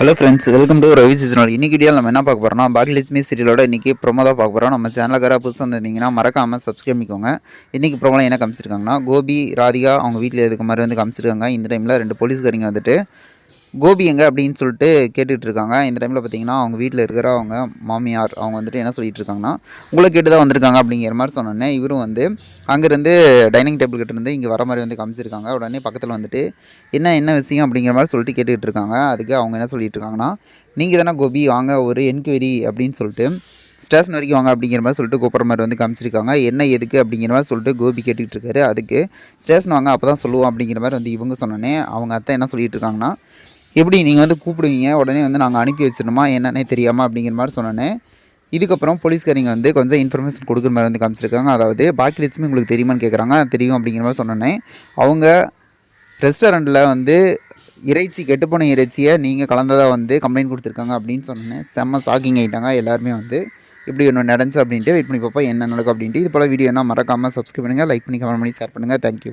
Hello friends welcome to Ravi seasonal இன்னைக்கு video நம்ம என்ன பார்க்க போகிறோம்னா பாக்கியலட்சுமி சீரியலோட இன்றைக்கி ப்ரொமோ தான் பார்க்க போகிறோம் நம்ம சேனலுக்கார புதுசாக இருந்தீங்கன்னா மறக்காமல் சப்ஸ்கிரைப் பண்ணிக்கோங்க. இன்றைக்கி ப்ரோமோலாம் என்ன காமிச்சிருக்காங்கன்னா கோபி ராதிகா அவங்க வீட்டில் இருக்க மாதிரி வந்து காமிச்சிருக்காங்க. இந்த டைமில் ரெண்டு போலீஸ்காரங்க வந்துட்டு கோபி எங்க அப்படின்னு சொல்லிட்டு கேட்டுகிட்டு இருக்காங்க. இந்த டைமில் பார்த்தீங்கன்னா அவங்க வீட்டில் இருக்கிற அவங்க மாமியார் அவங்க வந்துட்டு என்ன சொல்லிட்டு இருக்காங்கன்னா உங்களை கேட்டு தான் வந்திருக்காங்க அப்படிங்கிற மாதிரி சொன்னோன்னே இவரும் வந்து அங்கேருந்து டைனிங் டேபிள் கிட்டேருந்து இங்கே வர மாதிரி வந்து காமிச்சிருக்காங்க. உடனே பக்கத்தில் வந்துட்டு என்ன என்ன விஷயம்? அப்படிங்கிற மாதிரி சொல்லிட்டு கேட்டுக்கிட்டு இருக்காங்க. அதுக்கு அவங்க என்ன சொல்லிட்டு இருக்காங்கன்னா நீங்கள் தானே கோபி வாங்க ஒரு என்கொயரி அப்படின்னு சொல்லிட்டு ஸ்டேஷன் வரைக்கும் வாங்க அப்படிங்கிற மாதிரி சொல்லிட்டு கூப்பிட்ற மாதிரி வந்து காமிச்சிருக்காங்க. என்ன எதுக்கு? அப்படிங்கிற மாதிரி சொல்லிட்டு கோபி கேட்டுக்கிட்டு இருக்காரு. அதுக்கு ஸ்டேஷன் வாங்க அப்போ தான் சொல்லுவோம் அப்படிங்கிற மாதிரி வந்து இவங்க சொன்னோன்னே அவங்க அத்தை என்ன சொல்லிட்டு இருக்காங்கன்னா எப்படி நீங்கள் வந்து கூப்பிடுவீங்க? உடனே வந்து நாங்கள் அனுப்பி வச்சிடணுமா? என்னன்னே தெரியாமல் அப்படிங்கிற மாதிரி சொன்னேன் இதுக்கப்புறம் போலீஸ்காரங்க வந்து கொஞ்சம் இன்ஃபர்மேஷன் கொடுக்குற மாதிரி வந்து காமிச்சிருக்காங்க. அதாவது பாக்கி லட்சுமி உங்களுக்கு தெரியுமான்னு கேட்குறாங்க தெரியும் அப்படிங்கிற மாதிரி சொன்னேன் அவங்க ரெஸ்டாரண்ட்டில் வந்து இறைச்சி கெட்டுப்போன இறைச்சியை நீங்கள் கலந்ததாக வந்து கம்ப்ளைண்ட் கொடுத்துருக்காங்க அப்படின்னு சொன்னேன் செம்ம ஷாக்கிங் ஆகிட்டாங்க எல்லாருமே வந்து இப்படி ஒன்று நடந்துச்சு அப்படின்ட்டு வெயிட் பண்ணி பார்ப்போம் என்ன நடக்கும் அப்படின்ட்டு. இது போல் வீடியோனா மறக்காமல் சப்ஸ்கிரைப் பண்ணுங்கள் லைக் பண்ணி கமெண்ட் பண்ணி ஷேர் பண்ணுங்கள் தேங்க்யூ